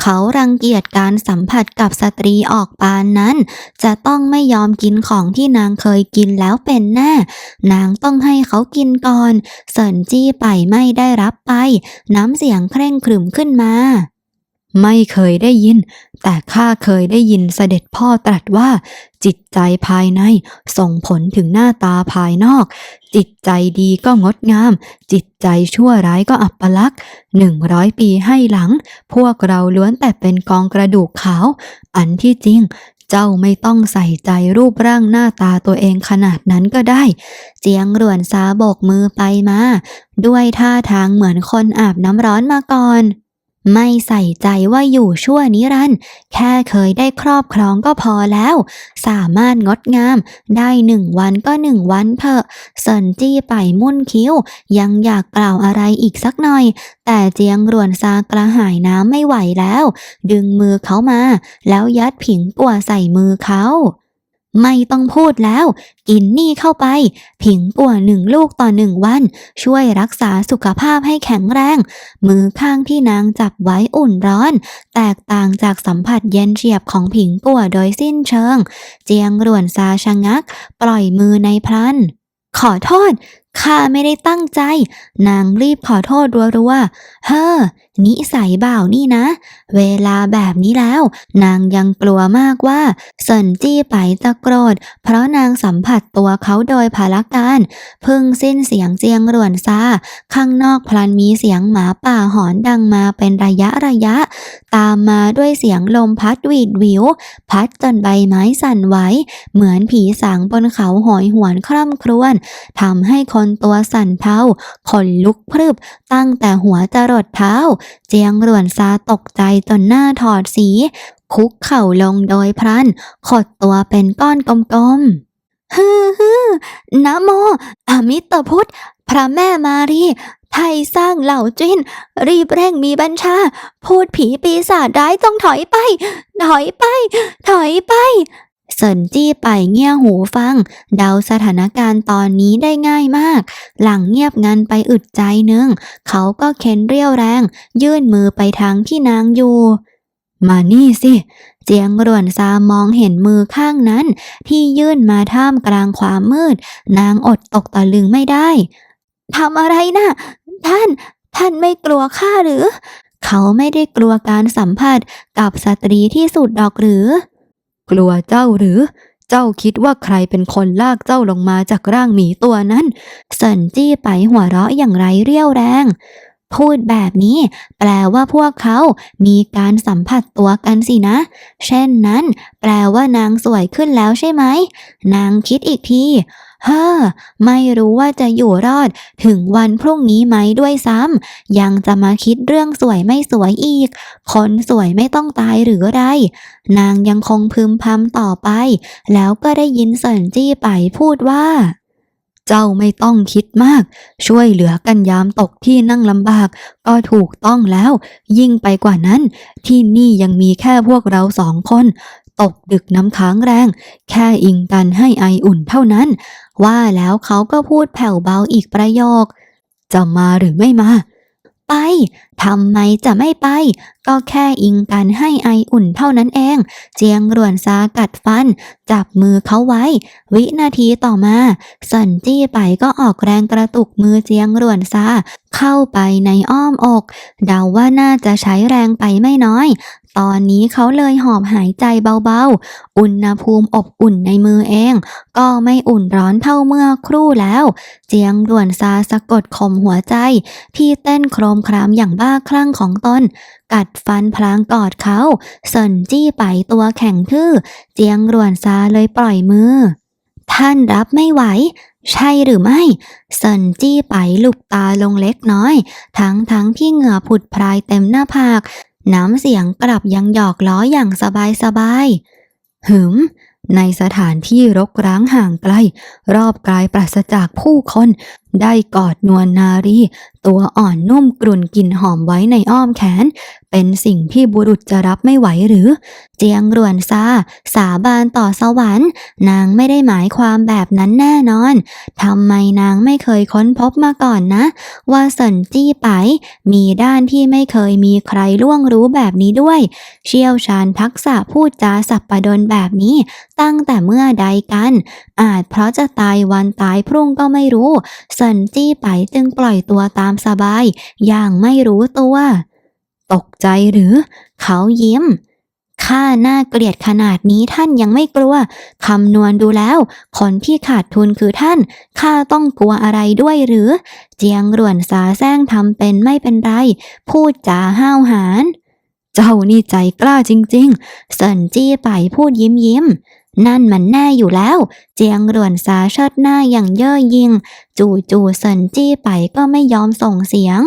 เขารังเกียจการสัมผัสกับสตรีออกปานนั้น จะต้องไม่ยอมกินของที่นางเคยกินแล้วเป็นแน่ นางต้องให้เขากินก่อน เสินจี้ไปไม่ได้รับไป น้ำเสียงเคร่งครึมขึ้นมา ไม่เคยได้ยิน แต่ข้าเคยได้ยินเสด็จพ่อตรัสว่า จิตใจภายในส่งผลถึงหน้าตาภายนอก จิตใจดีก็งดงาม จิตใจชั่วร้ายก็อับปลักษ์หนึ่งร้อยปีให้หลัง พวกเราล้วนแต่เป็นกองกระดูกขาว อันที่จริงเจ้าไม่ต้องใส่ใจรูปร่างหน้าตาตัวเองขนาดนั้นก็ได้ เจียงหลวนซาโบกมือไปมา ด้วยท่าทางเหมือนคนอาบน้ำร้อนมาก่อน ไม่ใส่ใจว่าอยู่ชั่วนิรันด์แค่เคยได้ครอบครองก็พอแล้ว สามารถงดงาม ได้หนึ่งวันก็หนึ่งวันเถอะเซินจี้ไปมุ่นคิ้ว ยังอยากกล่าวอะไรอีกสักหน่อย แต่เจียงรวนซากระหายน้ำไม่ไหวแล้ว ดึงมือเขามา แล้วยัดผิงกัวใส่มือเขา ไม่ต้องพูดแล้ว กินนี่เข้าไป ผิงกัวหนึ่งลูกต่อหนึ่งวัน ช่วยรักษาสุขภาพให้แข็งแรง มือข้างที่นางจับไว้อุ่นร้อน แตกต่างจากสัมผัสเย็นเฉียบของผิงกัวโดยสิ้นเชิง เจียงร่วนซาชะงัก ปล่อยมือในพลัน ขอโทษข้าไม่ได้ตั้งใจ นางรีบขอโทษรัวๆ เฮ้อนิสัยบ่าวนี่นะ เวลาแบบนี้แล้ว นางยังกลัวมากว่าเซินจี้ไปจะโกรธ เพราะนางสัมผัสตัวเขาโดยพละการพึ่งสิ้นเสียงเจียงรวนซาข้างนอกพลันมีเสียงหมาป่าหอนดังมาเป็นระยะระยะ ตามมาด้วยเสียงลมพัดหวีดวิว พัดจนใบไม้สั่นไหวเหมือนผีสางบนเขาหอยหวนคร่ำครวญทำให้คนตัวสั่นเทาขนลุกพรึบตั้งแต่หัวจรดเท้าเจียงรวนซาตกใจจนหน้าถอดสี คุกเข่าลงโดยพลัน ขดตัวเป็นก้อนกลมๆฮือฮือนะโม อมิตรพุทธ พระแม่มารีไทยสร้างเหล่าจิ้น รีบเร่งมีบัญชา พูดผีปีศาจร้ายต้องถอยไป ถอยไป ถอยไป เซินจี้ไปเงี่ยหูฟัง เดาสถานการณ์ตอนนี้ได้ง่ายมาก หลังเงียบงันไปอึดใจหนึ่งเขาก็เค้นเรียวแรง ยื่นมือไปทางที่นางอยู่ มานี่สิ เจียงรวนซามองเห็นมือข้างนั้น ที่ยื่นมาท่ามกลางความมืด นางอดตกตะลึงไม่ได้ทำอะไรนะ่ะ ท่าน ท่านไม่กลัวข้าหรือ เขาไม่ได้กลัวการสัมผัสกับสตรีที่สุดดอกหรือ กลัวเจ้าหรือ เจ้าคิดว่าใครเป็นคนลากเจ้าลงมาจากร่างหมีตัวนั้นเซินจี้ไปหัวเราะอย่างไรเรี่ยวแรง พูดแบบนี้ แปลว่าพวกเขามีการสัมผัสตัวกันสินะ เช่นนั้น แปลว่านางสวยขึ้นแล้วใช่ไหม นางคิดอีกที ฮ้อไม่รู้ว่าจะอยู่รอดถึงวันพรุ่งนี้ไหมด้วยซ้ำยังจะมาคิดเรื่องสวยไม่สวยอีก คนสวยไม่ต้องตายหรือไร นางยังคงพึมพำต่อไป แล้วก็ได้ยินเสินจี้ไปพูดว่า เจ้าไม่ต้องคิดมาก ช่วยเหลือกันยามตกที่นั่งลำบาก ก็ถูกต้องแล้ว ยิ่งไปกว่านั้น ที่นี่ยังมีแค่พวกเราสองคน ตกดึกน้ำค้างแรง แค่อิงกันให้ไออุ่นเท่านั้น ว่าแล้วเขาก็พูดแผ่วเบาอีกประโยค จะมาหรือไม่มา ไปทำไมจะไม่ไป ก็แค่อิงกันให้ไออุ่นเท่านั้นเอง เจียงรวนซากัดฟัน จับมือเขาไว้ วินาทีต่อมา สันจี้ไปก็ออกแรงกระตุกมือเจียงรวนซาเข้าไปในอ้อมอก เดาว่าน่าจะใช้แรงไปไม่น้อย ตอนนี้เขาเลยหอบหายใจเบาๆ อุณหภูมิอบอุ่นในมือเอง ก็ไม่อุ่นร้อนเท่าเมื่อครู่แล้ว เจียงรวนซาสะกดข่มหัวใจ ที่เต้นโครมครามอย่างบ้าคลั่งของตน กัดฟันพลางกอดเขาเซินจี้ไปตัวแข็งทื่อ เจียงรวนซาเลยปล่อยมือ ท่านรับไม่ไหวใช่หรือไม่เซินจี้ไปลุบตาลงเล็กน้อย ทั้งทั้งที่เหงื่อผุดพรายเต็มหน้าผาก น้ำเสียงกลับยังหยอกล้ออย่างสบายสบายๆหึม ในสถานที่รกร้างห่างไกล รอบกายปราศจากผู้คน ได้กอดนวลนารี ตัวอ่อนนุ่มกลุ่นกลิ่นหอมไว้ในอ้อมแขน เป็นสิ่งที่บุรุษจะรับไม่ไหวหรือ เจียงรวนซาสาบานต่อสวรรค์ นางไม่ได้หมายความแบบนั้นแน่นอนทำไมนางไม่เคยค้นพบมาก่อนนะ ว่าเสินจี้ไป มีด้านที่ไม่เคยมีใครล่วงรู้แบบนี้ด้วย เชี่ยวชาญทักษะพูดจาสับประดนแบบนี้ ตั้งแต่เมื่อใดกัน อาจเพราะจะตายวันตายพรุ่งก็ไม่รู้เซินจี้ไปจึงปล่อยตัวตามสบาย อย่างไม่รู้ตัว ตกใจหรือ เขายิ้ม ข้าน่าเกลียดขนาดนี้ท่านยังไม่กลัว คำนวณดูแล้ว คนที่ขาดทุนคือท่าน ข้าต้องกลัวอะไรด้วยหรือ เจียงรวนสาแซงทำเป็นไม่เป็นไร พูดจาห้าวหาญ เจ้านี่ใจกล้าจริงๆ เซินจี้ไปพูดยิ้มยิ้ม นั่นมันแน่อยู่แล้ว เจียงรวนสาเชิดหน้าอย่างเย่อหยิงจู่จู่เซินจี้ไปก็ไม่ยอมส่งเสียง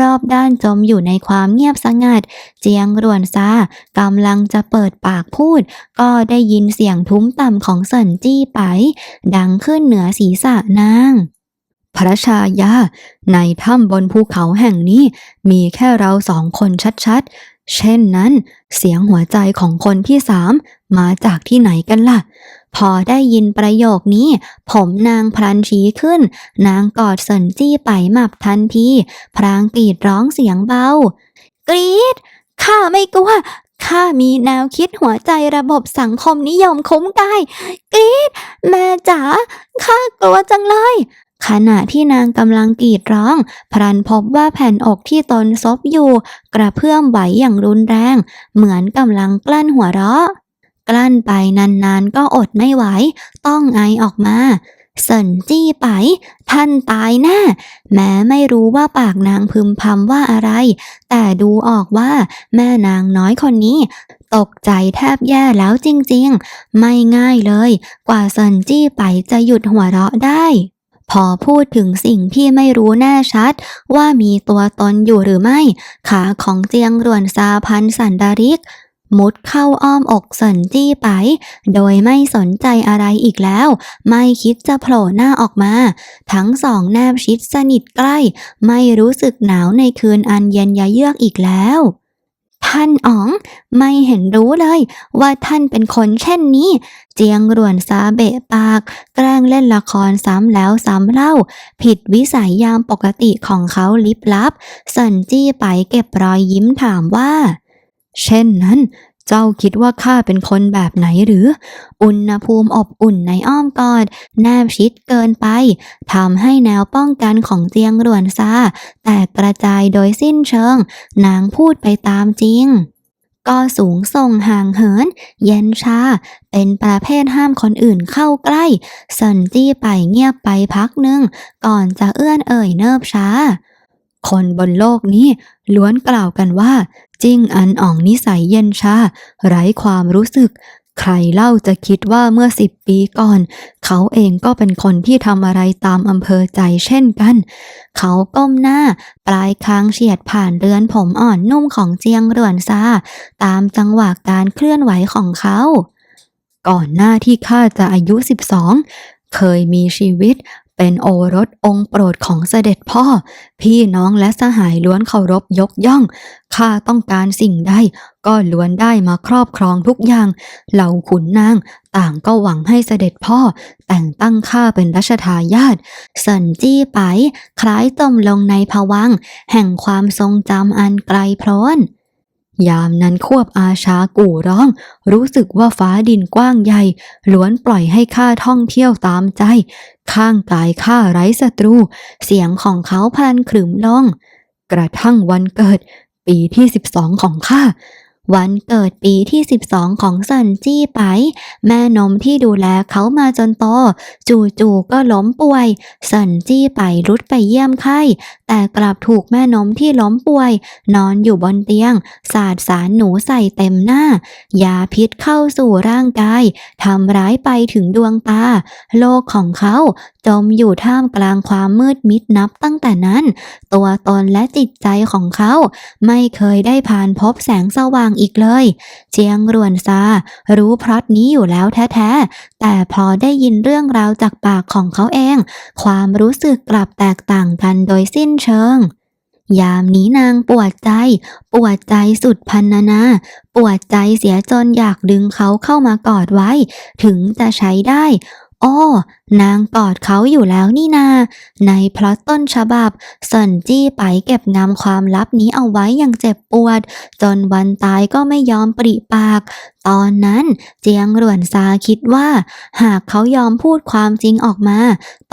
รอบด้านจมอยู่ในความเงียบสงัด เจียงรวนซากำลังจะเปิดปากพูด ก็ได้ยินเสียงทุ้มต่ำของเซินจี้ไป ดังขึ้นเหนือศีรษะนางพระชายา ในถ้ำบนภูเขาแห่งนี้มีแค่เราสองคนชัด เช่นนั้น เสียงหัวใจของคนที่สามมาจากที่ไหนกันล่ะ พอได้ยินประโยคนี้ ผมนางพลันชี้ขึ้น นางกอดเสินจี้ไปหมับทันที พรางกรีดร้องเสียงเบา กรีดข้าไม่กลัวข้ามีแนวคิดหัวใจระบบสังคมนิยมคุ้มกายกรีดแม่จ๋าข้ากลัวจังเลย ขณะที่นางกำลังกรีดร้อง พรันพบว่าแผ่นอกที่ตนซบอยู่ กระเพื่อมไหวอย่างรุนแรง เหมือนกำลังกลั้นหัวเราะ กลั้นไปนานๆก็อดไม่ไหว ต้องไอออกมาเสินจี้ไป ท่านตายแน่แม้ไม่รู้ว่าปากนางพึมพำว่าอะไร แต่ดูออกว่าแม่นางน้อยคนนี้ ตกใจแทบแย่แล้วจริงๆ ไม่ง่ายเลย กว่าเซินจี้ไปจะหยุดหัวเราะได้ พอพูดถึงสิ่งที่ไม่รู้แน่ชัด ว่ามีตัวตนอยู่หรือไม่ ขาของเจียงรวนซาพันสันดาริก มุดเข้าอ้อมอกสินจี้ไป โดยไม่สนใจอะไรอีกแล้ว ไม่คิดจะโผล่หน้าออกมา ทั้งสองแนบชิดสนิทใกล้ ไม่รู้สึกหนาวในคืนอันเย็นยะเยือกอีกแล้ว ท่านอ๋องไม่เห็นรู้เลย ว่าท่านเป็นคนเช่นนี้ เจียงรวนซาเบะปาก แกล้งเล่นละครซ้ำแล้วซ้ำเล่า ผิดวิสัยยามปกติของเขาลิบลับเซนจี้ไปเก็บรอยยิ้มถามว่า เช่นนั้น เจ้าคิดว่าข้าเป็นคนแบบไหนหรือ อุณหภูมิอบอุ่นในอ้อมกอด แนบชิดเกินไปทำให้แนวป้องกันของเจียงรวนซาแตกกระจายโดยสิ้นเชิง นางพูดไปตามจริงก็สูงส่งห่างเหิน เย็นชา เป็นประเภทห้ามคนอื่นเข้าใกล้เซินจี้ไปเงียบไปพักหนึ่ง ก่อนจะเอื้อนเอ่ยเนิบช้า คนบนโลกนี้ล้วนกล่าวกันว่า จิ้งอันอ่องนิสัยเย็นชา ไร้ความรู้สึก ใครเล่าจะคิดว่าเมื่อสิบปีก่อน เขาเองก็เป็นคนที่ทำอะไรตามอำเภอใจเช่นกัน เขาก้มหน้า ปลายคางเฉียดผ่านเรือนผมอ่อนนุ่มของเจียงเรือนซาตามจังหวะการเคลื่อนไหวของเขา ก่อนหน้าที่ข้าจะอายุ 12เคยมีชีวิต เป็นโอรสองค์โปรดของเสด็จพ่อ พี่น้องและสหายล้วนเคารพยกย่อง ข้าต้องการสิ่งใดก็ล้วนได้มาครอบครองทุกอย่าง เหล่าขุนนางต่างก็หวังให้เสด็จพ่อ แต่งตั้งข้าเป็นรัชทายาทสินจี้ไป คล้ายจมลงในภวังแห่งความทรงจำอันไกลโพ้น ยามนั้นควบอาชากู่ร้อง รู้สึกว่าฟ้าดินกว้างใหญ่ล้วนปล่อยให้ข้าท่องเที่ยวตามใจ ข้างกายข้าไร้ศัตรู เสียงของเขาพลันขรึมลง กระทั่งวันเกิด ปีที่สิบสองของข้า วันเกิดปีที่ 12 ของซินจี้ไป แม่นมที่ดูแลเขามาจนโต จู่ๆก็ล้มป่วยซินจี้ไปรุดไปเยี่ยมไข้ แต่กลับถูกแม่นมที่ล้มป่วย นอนอยู่บนเตียง สาดสารหนูใส่เต็มหน้ายาพิษเข้าสู่ร่างกายทำร้ายไปถึงดวงตา โลกของเขาจมอยู่ท่ามกลางความมืดมิดนับตั้งแต่นั้น ตัวตนและจิตใจของเขา ไม่เคยได้ผ่านพบแสงสว่างอีกเลย เจียงรวนซา รู้พลอตนี้อยู่แล้วแท้ๆ แต่พอได้ยินเรื่องราวจากปากของเขาเอง ความรู้สึกกลับแตกต่างกันโดยสิ้นเชิงยามนี้นางปวดใจ ปวดใจสุดพันนานา ปวดใจเสียจนอยากดึงเขาเข้ามากอดไว้ ถึงจะใช้ได้ โอ้ นางกอดเขาอยู่แล้วนี่นา ในพล็อตต้นฉบับเซินจี้ไปเก็บงำความลับนี้เอาไว้อย่างเจ็บปวด จนวันตายก็ไม่ยอมปริปาก ตอนนั้นเจียงหลวนซาคิดว่า หากเขายอมพูดความจริงออกมา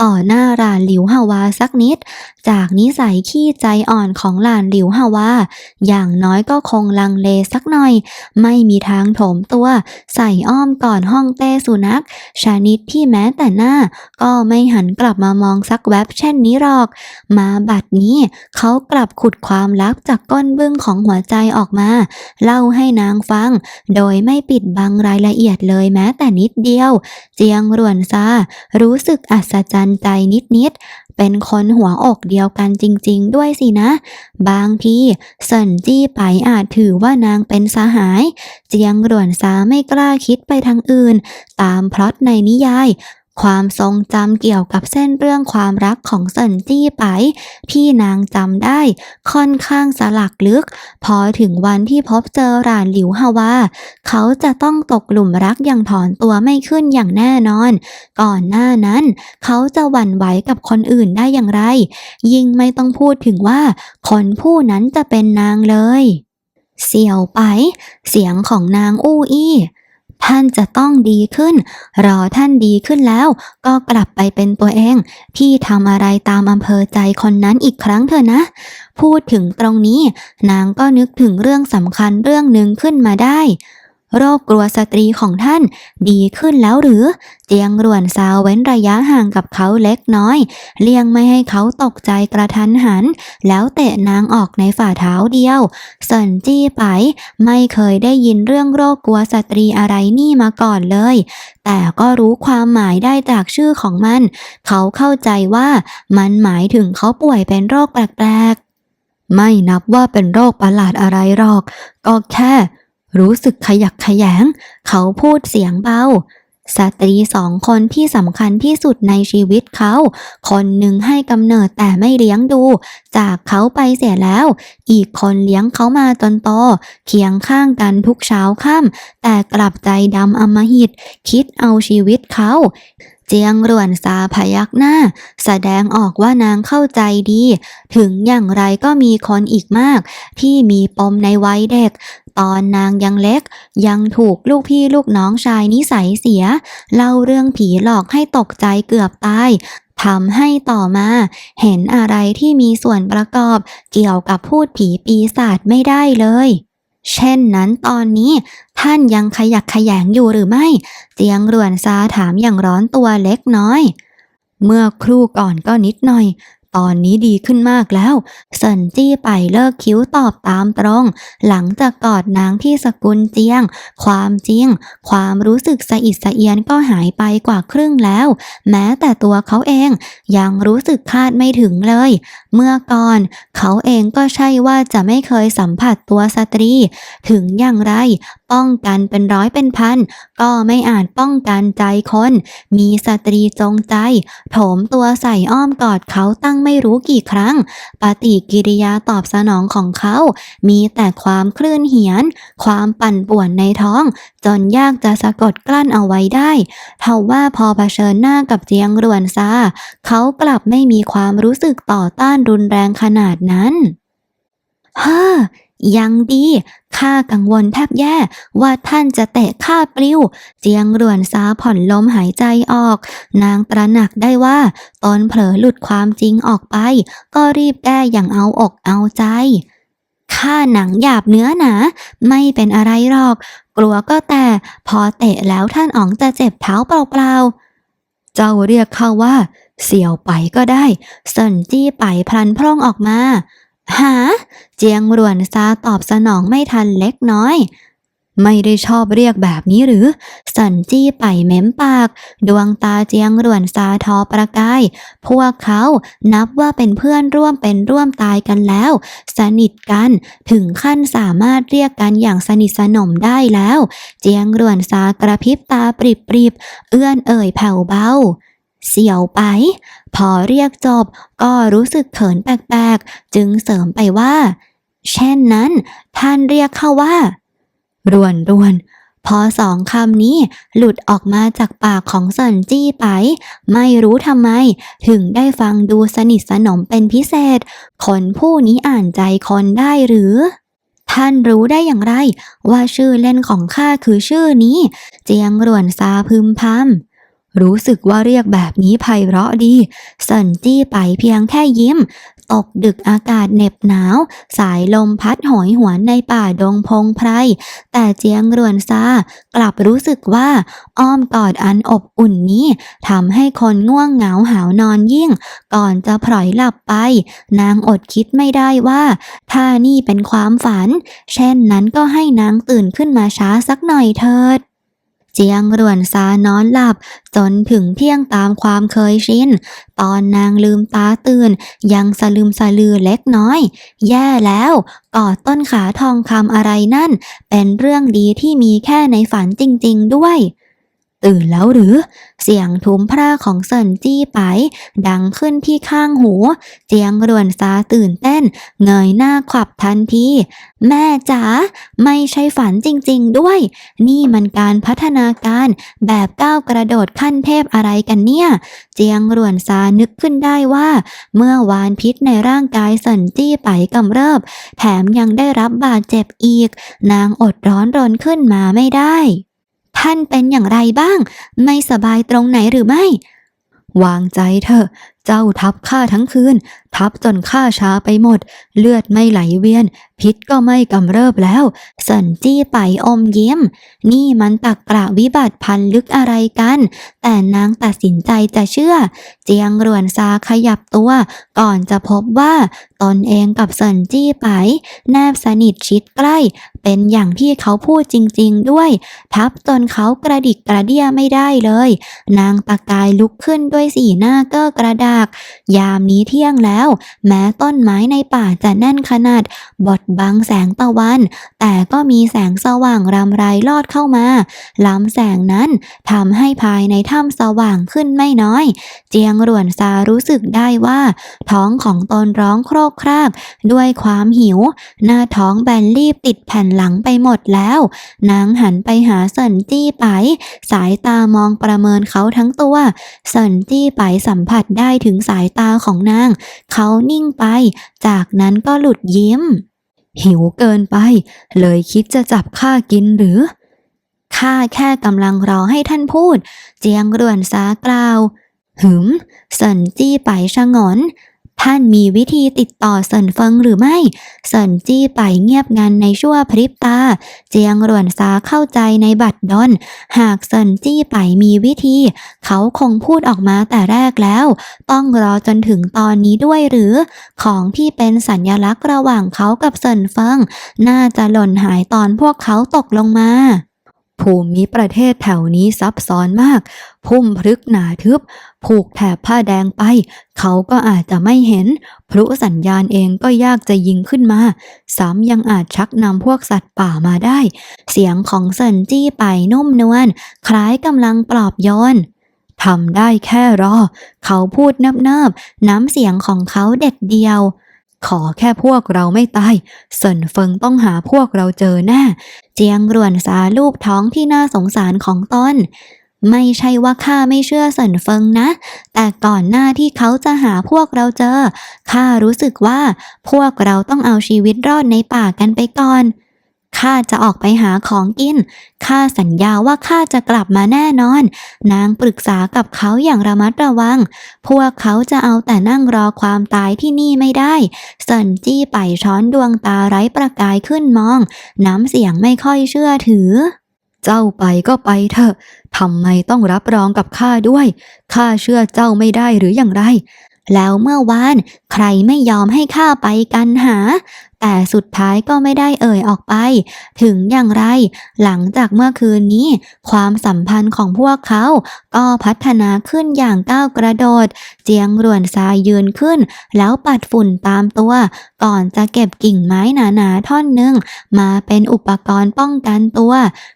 ต่อหน้าหลานหลิวฮาวาสักนิด จากนิสัยขี้ใจอ่อนของหลานหลิวฮาวา อย่างน้อยก็คงลังเลสักหน่อย ไม่มีทางโถมตัว ใส่อ้อมก่อนห้องเต้สุนัขชนิดที่แม้แต่หน้าก็ไม่หันกลับมามองสักแวบเช่นนี้หรอก มาบัดนี้เขากลับขุดความลับจากก้นบึ้งของหัวใจออกมา เล่าให้นางฟัง โดยไม่ปิดบังรายละเอียดเลยแม้แต่นิดเดียว เจียงรวนซารู้สึกอัศจรรย์ใจนิดๆเป็นคนหัวอกเดียวกันจริง ๆ ด้วยสินะ บางทีเซินจี้ไปอาจถือว่านางเป็นสหาย เจียงรวนซาไม่กล้าคิดไปทางอื่น ตามพล็อตในนิยาย ความทรงจำเกี่ยวกับเส้นเรื่องความรักของเซินจี้ไป ที่นางจำได้ค่อนข้างสลักลึก พอถึงวันที่พบเจอหลานหลิวฮาวา เขาจะต้องตกหลุมรักอย่างถอนตัวไม่ขึ้นอย่างแน่นอน ก่อนหน้านั้น เขาจะหวั่นไหวกับคนอื่นได้อย่างไร ยิ่งไม่ต้องพูดถึงว่าคนผู้นั้นจะเป็นนางเลย เสี่ยวไป เสียงของนางอู้อี้ ท่านจะต้องดีขึ้น รอท่านดีขึ้นแล้ว ก็กลับไปเป็นตัวเองที่ทำอะไรตามอำเภอใจคนนั้นอีกครั้งเถอะนะ พูดถึงตรงนี้ นางก็นึกถึงเรื่องสำคัญเรื่องหนึ่งขึ้นมาได้ โรคกลัวสตรีของท่านดีขึ้นแล้วหรือ เจียงรวนซาวเว้นระยะห่างกับเขาเล็กน้อย เลี่ยงไม่ให้เขาตกใจกระทันหัน แล้วเตะนางออกในฝ่าเท้าเดียวเซินจี้ไป ไม่เคยได้ยินเรื่องโรคกลัวสตรีอะไรนี่มาก่อนเลย แต่ก็รู้ความหมายได้จากชื่อของมัน เขาเข้าใจว่ามันหมายถึงเขาป่วยเป็นโรคแปลกๆไม่นับว่าเป็นโรคประหลาดอะไรหรอก ก็แค่ รู้สึกขยักขยง เขาพูดเสียงเบา สตรีสองคนที่สำคัญที่สุดในชีวิตเขา คนหนึ่งให้กำเนิดแต่ไม่เลี้ยงดู จากเขาไปเสียแล้ว อีกคนเลี้ยงเขามาจนโตเคียงข้างกันทุกเช้าค่ำแต่กลับใจดำอมหิต คิดเอาชีวิตเขา เจียงรวนซาพยักหน้า แสดงออกว่านางเข้าใจดี ถึงอย่างไรก็มีคนอีกมาก ที่มีปมในวัยเด็ก ตอนนางยังเล็ก ยังถูกลูกพี่ลูกน้องชายนิสัยเสีย เล่าเรื่องผีหลอกให้ตกใจเกือบตายทำให้ต่อมา เห็นอะไรที่มีส่วนประกอบ เกี่ยวกับพูดผีปีศาจไม่ได้เลย เช่นนั้นตอนนี้ท่านยังขยักขยงอยู่หรือไม่ เตียงรวนซาถามอย่างร้อนตัวเล็กน้อย เมื่อครู่ก่อนก็นิดหน่อย ตอนนี้ดีขึ้นมากแล้วเซินจี้ไปเลิกคิ้วตอบตามตรง หลังจากกอดนางที่สกุลเจียง ความจริง ความรู้สึกสะอิดสะเอียนก็หายไปกว่าครึ่งแล้ว แม้แต่ตัวเขาเองยังรู้สึกคาดไม่ถึงเลย เมื่อก่อน เขาเองก็ใช่ว่าจะไม่เคยสัมผัสตัวสตรี ถึงอย่างไร ป้องกันเป็นร้อยเป็นพัน ก็ไม่อาจป้องกันใจคน มีสตรีจงใจ โถมตัวใส่อ้อมกอดเขาตั้งไม่รู้กี่ครั้ง ปฏิกิริยาตอบสนองของเขา มีแต่ความคลื่นเหียน ความปั่นป่วนในท้อง จนยากจะสะกดกลั้นเอาไว้ได้เท่าว่าพอเผชิญหน้ากับเจียงรวนซาเขากลับไม่มีความรู้สึกต่อต้านรุนแรงขนาดนั้นฮ้อ ยังดีข้ากังวลแทบแย่ว่าท่านจะเตะข้าปลิว เจียงรวนซาผ่อนลมหายใจออก นางตระหนักได้ว่าตอนเผลอหลุดความจริงออกไป ก็รีบแก้อย่างเอาอกเอาใจข้าหนังหยาบเนื้อหนา ไม่เป็นอะไรหรอก กลัวก็แต่พอเตะแล้วท่านอ๋องจะเจ็บเท้าเปล่าๆ เจ้าเรียกเขาว่า เสี่ยวไปก็ได้เซินจี้ไปพลันพร่องออกมา หา เจียงรวนซาตอบสนองไม่ทันเล็กน้อย ไม่ได้ชอบเรียกแบบนี้หรือ สันจี้ไปเม้มปาก ดวงตาเจียงรวนซาทอประกาย พวกเขานับว่าเป็นเพื่อนร่วมเป็นร่วมตายกันแล้ว สนิทกันถึงขั้นสามารถเรียกกันอย่างสนิทสนมได้แล้ว เจียงรวนซากระพริบตาปริบปริบๆเอื้อนเอ่ยแผ่วเบา เสียวไป พอเรียกจบก็รู้สึกเขินแปลกๆ จึงเสริมไปว่า เช่นนั้น ท่านเรียกเขาว่า รวนรวน พอสองคำนี้หลุดออกมาจากปากของเซนจี้ไป ไม่รู้ทำไม ถึงได้ฟังดูสนิทสนมเป็นพิเศษ คนผู้นี้อ่านใจคนได้หรือท่านรู้ได้อย่างไร ว่าชื่อเล่นของข้าคือชื่อนี้ เจียงรวนซาพึมพำ รู้สึกว่าเรียกแบบนี้ไพเราะดีเซินจี้ไปเพียงแค่ยิ้ม ตกดึกอากาศเหน็บหนาว สายลมพัดหอยหวนในป่าดงพงไพร แต่เจียงรวนซากลับรู้สึกว่า อ้อมกอดอันอบอุ่นนี้ทำให้คนง่วงเหงาหาวนอนยิ่ง ก่อนจะพลอยหลับไป นางอดคิดไม่ได้ว่า ถ้านี่เป็นความฝัน เช่นนั้นก็ให้นางตื่นขึ้นมาช้าสักหน่อยเถิด เจียงรวนซานอนหลับ จนถึงเที่ยงตามความเคยชิน ตอนนางลืมตาตื่น ยังสลืมสลือเล็กน้อย แย่แล้วกอดต้นขาทองคำอะไรนั่น เป็นเรื่องดีที่มีแค่ในฝันจริง ๆ ด้วย ตื่นแล้วหรือ เสียงทุ้มพระของเซินจี้ไป ดังขึ้นที่ข้างหู เจียงรวนซาตื่นเต้น เงยหน้าขวับทันที แม่จ๋าไม่ใช่ฝันจริงๆด้วย นี่มันการพัฒนาการแบบก้าวกระโดดขั้นเทพอะไรกันเนี่ย เจียงรวนซานึกขึ้นได้ว่า เมื่อวานพิษในร่างกายสันจี้ไปกำเริบ แถมยังได้รับบาดเจ็บอีก นางอดร้อนรนขึ้นมาไม่ได้ ท่านเป็นอย่างไรบ้าง ไม่สบายตรงไหนหรือไม่ วางใจเถอะ เจ้าทับข้าทั้งคืน ทับจนข้าช้าไปหมด เลือดไม่ไหลเวียน พิษก็ไม่กำเริบแล้วสันจี้ไปอมเยิ้มนี่มันตักกระวิบัติพันลึกอะไรกัน แต่นางตัดสินใจจะเชื่อ เจียงรวนซาขยับตัว ก่อนจะพบว่า ตนเองกับเซนจี้ไป แนบสนิทชิดใกล้ เป็นอย่างที่เขาพูดจริง ๆ ด้วย ทับจนเขากระดิกกระเดียไม่ได้เลย นางตะกายลุกขึ้นด้วยสีหน้าเก้อกระดาก ยามนี้เที่ยงแล้ว แม้ต้นไม้ในป่าจะแน่นขนาดบดบังแสงตะวัน แต่ก็มีแสงสว่างรำไรลอดเข้ามา ล้ำแสงนั้นทำให้ภายในถ้ำสว่างขึ้นไม่น้อย เจียงรวนซารู้สึกได้ว่า ท้องของตนร้องโครกคราก ด้วยความหิว หน้าท้องแบนรีบติดแผ่นหลังไปหมดแล้ว นางหันไปหาเซินจี้ไป สายตามองประเมินเขาทั้งตัวเซินจี้ไปสัมผัสได้ถึงสายตาของนาง เขานิ่งไป จากนั้นก็หลุดยิ้ม หิวเกินไป เลยคิดจะจับข้ากินหรือข้าแค่กำลังรอให้ท่านพูด เจียงรวนสากล่าว หึมสันจี้ไปชะงอน ท่านมีวิธีติดต่อเซินเฟิงหรือไม่ เซินจี้ไปเงียบงันในชั่วพริบตา เจียงรวนซาเข้าใจในบัดดลหากเซินจี้ไปมีวิธี เขาคงพูดออกมาแต่แรกแล้ว ต้องรอจนถึงตอนนี้ด้วยหรือ ของที่เป็นสัญญลักษณ์ระหว่างเขากับเซินเฟิง น่าจะหล่นหายตอนพวกเขาตกลงมา ภูมิประเทศแถวนี้ซับซ้อนมาก พุ่มพลึกหนาทึบ ผูกแถบผ้าแดงไป เขาก็อาจจะไม่เห็น พลุสัญญาณเองก็ยากจะยิงขึ้นมา ซ้ำยังอาจชักนำพวกสัตว์ป่ามาได้ เสียงของเซินจี้ไปนุ่มนวลคล้ายกำลังปลอบโยนทำได้แค่รอ เขาพูดเนิบๆน้ำเสียงของเขาเด็ดเดียว ขอแค่พวกเราไม่ตายเซินเฟิงต้องหาพวกเราเจอแน่เจียงรวนสาลูกท้องที่น่าสงสารของตนไม่ใช่ว่าข้าไม่เชื่อเซินเฟิงนะ แต่ก่อนหน้าที่เขาจะหาพวกเราเจอข้ารู้สึกว่าพวกเราต้องเอาชีวิตรอดในป่ากันไปก่อน ข้าจะออกไปหาของกิน ข้าสัญญาว่าข้าจะกลับมาแน่นอน นางปรึกษากับเขาอย่างระมัดระวัง พวกเขาจะเอาแต่นั่งรอความตายที่นี่ไม่ได้เซินจี้ไปช้อนดวงตาไร้ประกายขึ้นมอง น้ำเสียงไม่ค่อยเชื่อถือ เจ้าไปก็ไปเถอะ ทำไมต้องรับรองกับข้าด้วย ข้าเชื่อเจ้าไม่ได้หรืออย่างไรแล้วเมื่อวาน ใครไม่ยอมให้ข้าไปกันหาแต่สุดท้ายก็ไม่ได้เอ่ยออกไป ถึงอย่างไร หลังจากเมื่อคืนนี้ ความสัมพันธ์ของพวกเขา ก็พัฒนาขึ้นอย่างก้าวกระโดด เจียงรวนซายยืนขึ้น แล้วปัดฝุ่นตามตัว ก่อนจะเก็บกิ่งไม้หนาๆท่อนหนึ่งมาเป็นอุปกรณ์ป้องกันตัว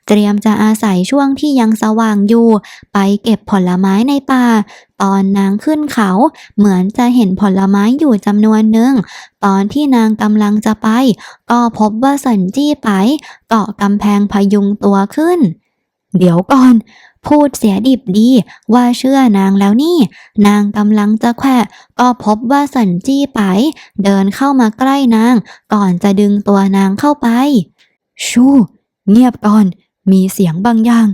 เตรียมจะอาศัยช่วงที่ยังสว่างอยู่ ไปเก็บผลไม้ในป่าตอนนางขึ้นเขาเหมือนจะเห็นผลไม้อยู่จำนวนหนึ่ง ตอนที่นางกำลังจะไป ก็พบว่าสันจี้ไปเกาะกำแพงพยุงตัวขึ้น เดี๋ยวก่อน พูดเสียดิบดีว่าเชื่อนางแล้วนี่ นางกำลังจะแขวะก็พบว่าสันจี้ไป เดินเข้ามาใกล้นาง ก่อนจะดึงตัวนางเข้าไป ชูเงียบก่อน มีเสียงบางอย่าง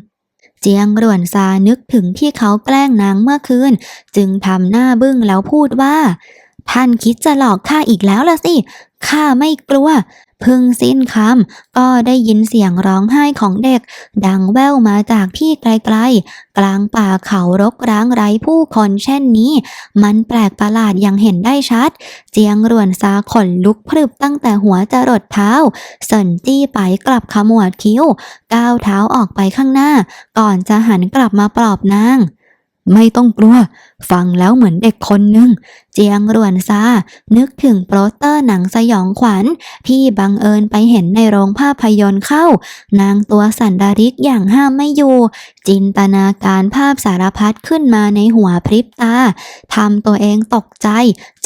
เจียงรวนซานึกถึงที่เขาแกล้งนางเมื่อคืน จึงทำหน้าบึ้งแล้วพูดว่า ท่านคิดจะหลอกข้าอีกแล้วล่ะสิ ข้าไม่กลัว พึ่งสิ้นคำก็ได้ยินเสียงร้องไห้ของเด็ก ดังแว่วมาจากที่ไกลๆ กลางป่าเขารกร้างไร้ผู้คนเช่นนี้ มันแปลกประหลาดอย่างเห็นได้ชัด เจียงรวนซาขนลุกพรึบตั้งแต่หัวจรดเท้าสนจี้ไปกลับขมวดคิ้ว ก้าวเท้าออกไปข้างหน้า ก่อนจะหันกลับมาปลอบนาง ไม่ต้องกลัว ฟังแล้วเหมือนเด็กคนหนึ่ง เจียงรวนซา นึกถึงโปสเตอร์หนังสยองขวัญ ที่บังเอิญไปเห็นในโรงภาพยนตร์เข้า นางตัวสันดาริกอย่างห้ามไม่อยู่ จินตนาการภาพสารพัดขึ้นมาในหัวพริบตา ทำตัวเองตกใจ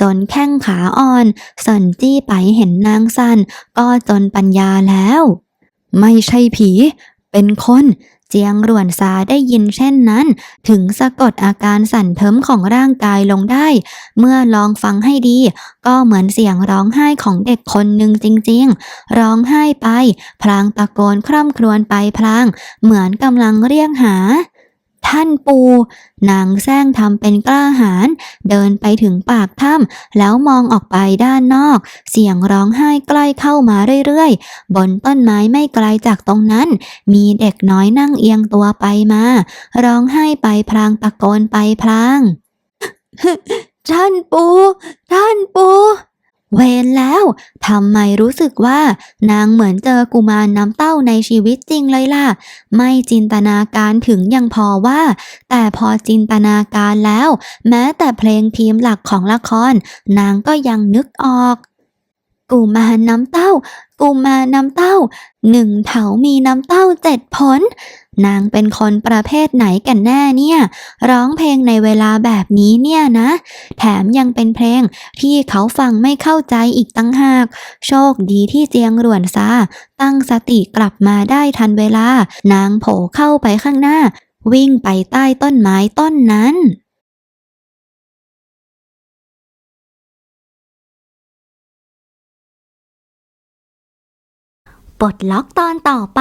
จนแข้งขาอ่อนสนจี้ไปเห็นนางสันก็จนปัญญาแล้ว ไม่ใช่ผี เป็นคน เจียงรวนซาได้ยินเช่นนั้น ถึงสะกดอาการสั่นเทิมของร่างกายลงได้ เมื่อลองฟังให้ดี ก็เหมือนเสียงร้องไห้ของเด็กคนหนึ่งจริงๆ ร้องไห้ไป พลางตะโกนคร่ำครวญไปพลาง เหมือนกำลังเรียกหา ท่านปู นางแซงทำเป็นกล้าหาญเดินไปถึงปากถ้ำแล้วมองออกไปด้านนอก เสียงร้องไห้ใกล้เข้ามาเรื่อยๆ บนต้นไม้ไม่ไกลจากตรงนั้น มีเด็กน้อยนั่งเอียงตัวไปมา ร้องไห้ไปพลางตะโกนไปพลาง ท่านปู ท่านปู เวนแล้วทำไมรู้สึกว่า นางเหมือนเจอกุมารน้ำเต้าในชีวิตจริงเลยล่ะ ไม่จินตนาการถึงยังพอว่า แต่พอจินตนาการแล้ว แม้แต่เพลงทีมหลักของละคร นางก็ยังนึกออกกุมารน้ำเต้ากุมารน้ำเต้าหนึ่งเถามีน้ำเต้าเจ็ดผล นางเป็นคนประเภทไหนกันแน่เนี่ย ร้องเพลงในเวลาแบบนี้เนี่ยนะ แถมยังเป็นเพลงที่เขาฟังไม่เข้าใจอีกตั้งหาก โชคดีที่เจียงรวนซาตั้งสติกลับมาได้ทันเวลา นางโผล่เข้าไปข้างหน้า วิ่งไปใต้ต้นไม้ต้นนั้นปลดล็อกตอนต่อไป